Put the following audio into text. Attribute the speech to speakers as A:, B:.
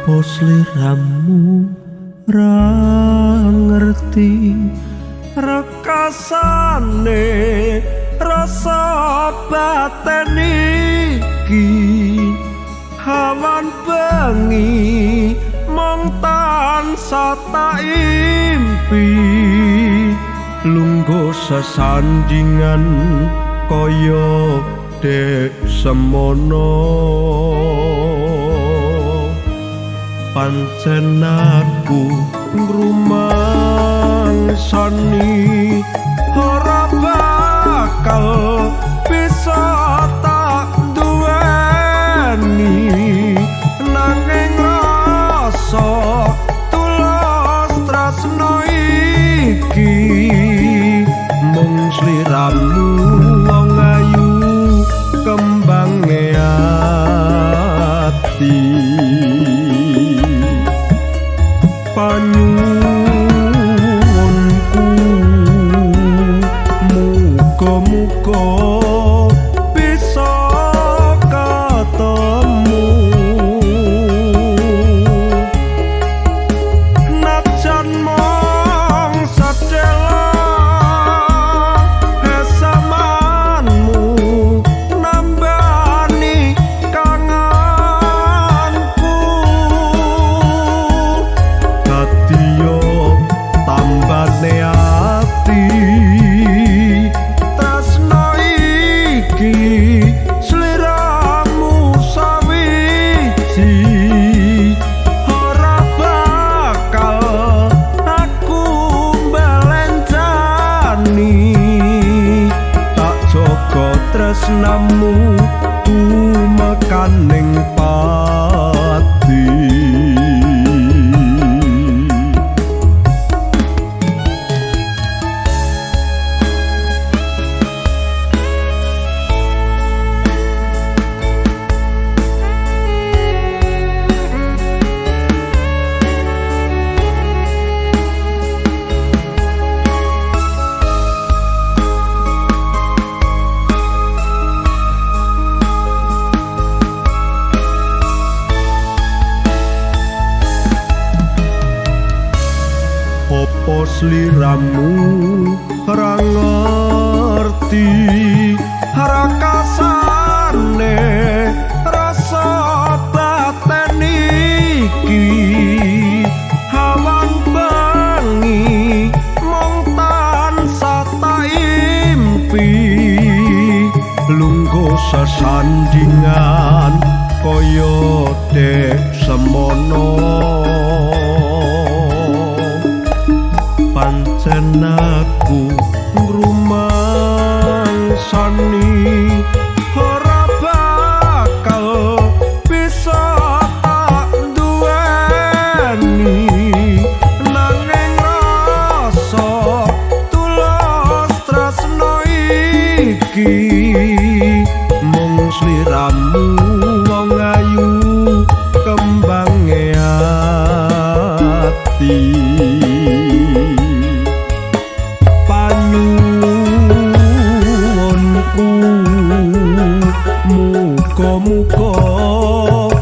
A: opo sliramu ra ngerti. Rekasane rasa baten iki hawan bengi mong tansah tak impi. Lungguh sesandingan kaya dek semono pancen aku ngrumangsani ora bakal bisa tak duweni. Nanging rasa tulus tresno iki mung sliramu Go. Tresnamu tumekaning opo sliramu? Ora ngerti. Rakasane rasa baten iki. Hawan bengi mong tansah impi. Lungguh sesandingan kaya dek semono pancen aku ngrumangsani ora bakal bisa tak duweni. Nanging rasa tulus tresno iki mung sliramu wong ayu kembange ati muko muko muko